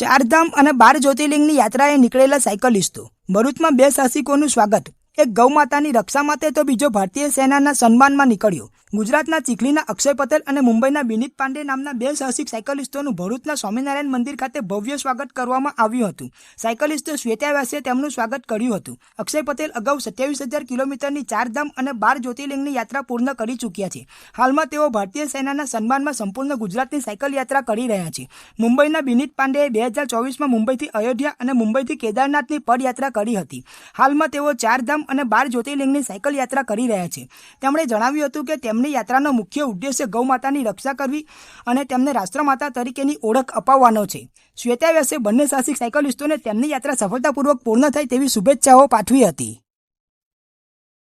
ચારધામ અને બાર જ્યોતિર્લિંગની યાત્રાએ નીકળેલા સાયકલિસ્ટો. ભરૂચમાં બે સાહસિકોનું સ્વાગત. એક ગૌમાતાની રક્ષા માટે તો બીજો ભારતીય સેનાના સન્માનમાં નીકળ્યો. ગુજરાતના ચીખલીના અક્ષય પટેલ અને મુંબઈના વિનીત પાંડે નામના બે સાહસિક સાયકલિસ્ટોનું ભરૂચના સ્વામિનારાયણ મંદિર ખાતે ભવ્ય સ્વાગત કરવામાં આવ્યું હતું. સાયકલિસ્ટો શ્વેતાવ્યાસે તેમનું સ્વાગત કર્યું હતું. અક્ષય પટેલ અગાઉ સત્યાવીસ હજાર કિલોમીટરની ચારધામ અને બાર જ્યોતિર્લિંગની યાત્રા પૂર્ણ કરી ચૂક્યા છે. હાલમાં તેઓ ભારતીય સેનાના સન્માનમાં સંપૂર્ણ ગુજરાતની સાયકલ યાત્રા કરી રહ્યા છે. મુંબઈના વિનીત પાંડેએ બે હજાર ચોવીસમાં મુંબઈથી અયોધ્યા અને મુંબઈથી કેદારનાથની પદયાત્રા કરી હતી. હાલમાં તેઓ ચારધામ અને બાર જ્યોતિર્લિંગની સાયકલ યાત્રા કરી રહ્યા છે. તેમણે જણાવ્યું હતું કે તેમની યાત્રાનો મુખ્ય ઉદ્દેશ્ય ગૌ માતાની રક્ષા કરવી અને તેમને રાષ્ટ્રમાતા તરીકેની ઓળખ અપાવવાનો છે. શ્વેતા વ્યાસે બંને સાહસિક સાયકલિસ્ટોને તેમની યાત્રા સફળતાપૂર્વક પૂર્ણ થાય તેવી શુભેચ્છાઓ પાઠવી હતી.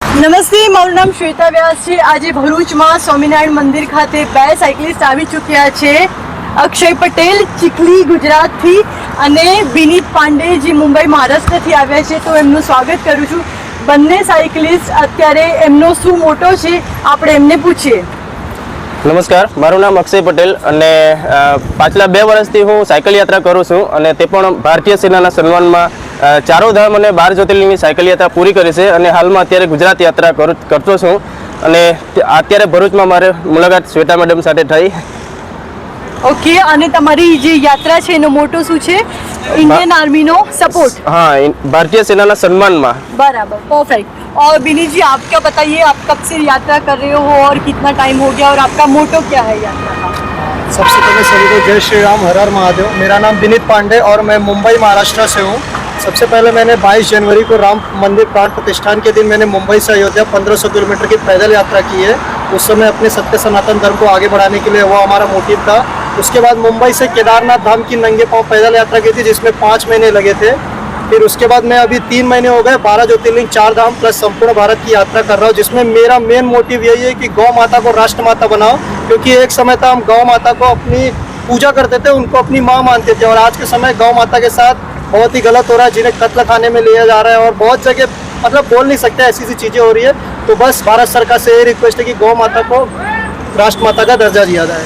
નમસ્તે, મારું નામ શ્વેતા વ્યાસ છે. આજે ભરૂચમાં સ્વામિનારાયણ મંદિર ખાતે બે સાયકલિસ્ટ આવી ચૂક્યા છે. અક્ષય પટેલ ચીખલી ગુજરાતથી અને વિનીત પાંડે જે મુંબઈ મહારાષ્ટ્રથી આવ્યા છે, તો એમનું સ્વાગત કરું છું. બંને સાયકલિસ્ટ અત્યારે એમનો શું મોટો છે, આપણે એમને પૂછીએ. નમસ્કાર, મારું નામ અક્ષય પટેલ અને પાછલા બે વર્ષથી હું સાયકલ યાત્રા કરું છું અને તે પણ ભારતીય સેનાના સન્માનમાં ચારો ધામ અને બાર જ્યોતિર્લિંગની સાયકલ યાત્રા પૂરી કરી છે અને હાલમાં અત્યારે ગુજરાત યાત્રા કરું, કરતો છું. અને અત્યારે ભરૂચમાં મારે મુલાકાત શ્વેતા મેડમ સાથે થઈ. ઓકે અને તમારી જે યાત્રા છે એનો મોટો શું છે ઇન્ડિયન આર્મીનો સપોર્ટ હા ઇન- ભારતીય સેનાના સન્માનમાં बराबर परफेक्ट और विनीत जी आप क्या बताइए आप कब से यात्रा कर रहे हो और कितना टाइम हो गया और आपका मोटो क्या है यात्रा का सबसे पहले सभी को जय श्री राम हर हर महादेव मेरा नाम विनीत पांडे और मैं मुंबई महाराष्ट्र से हूँ सबसे पहले मैंने 22 जनवरी को राम मंदिर प्राण प्रतिष्ठान के दिन मैंने मुंबई से अयोध्या 1500 किलोमीटर की पैदल यात्रा की है उस समय अपने सत्य सनातन धर्म को आगे बढ़ाने के लिए वो हमारा मोटिव था उसके बाद मुंबई से केदारनाथ धाम की नंगे पाँव पैदल यात्रा की थी, जिसमें पाँच महीने लगे थे। फिर उसके बाद मैं अभी तीन महीने हो गए, बारह ज्योतिर्लिंग, चार धाम प्लस संपूर्ण भारत की यात्रा कर रहा हूँ, जिसमें मेरा मेन मोटिव यही है कि गौ माता को राष्ट्र माता बनाओ, क्योंकि एक समय था हम गौ माता को अपनी पूजा करते थे, उनको अपनी माँ मानते थे, और आज के समय गौ माता के साथ बहुत ही गलत हो रहा है, जिन्हें कत्ल खाने में लिया जा रहा है, और बहुत जगह मतलब बोल नहीं सकते ऐसी ऐसी चीज़ें हो रही है। तो बस भारत सरकार से ये रिक्वेस्ट है कि गौ माता को राष्ट्र माता का दर्जा दिया जाए।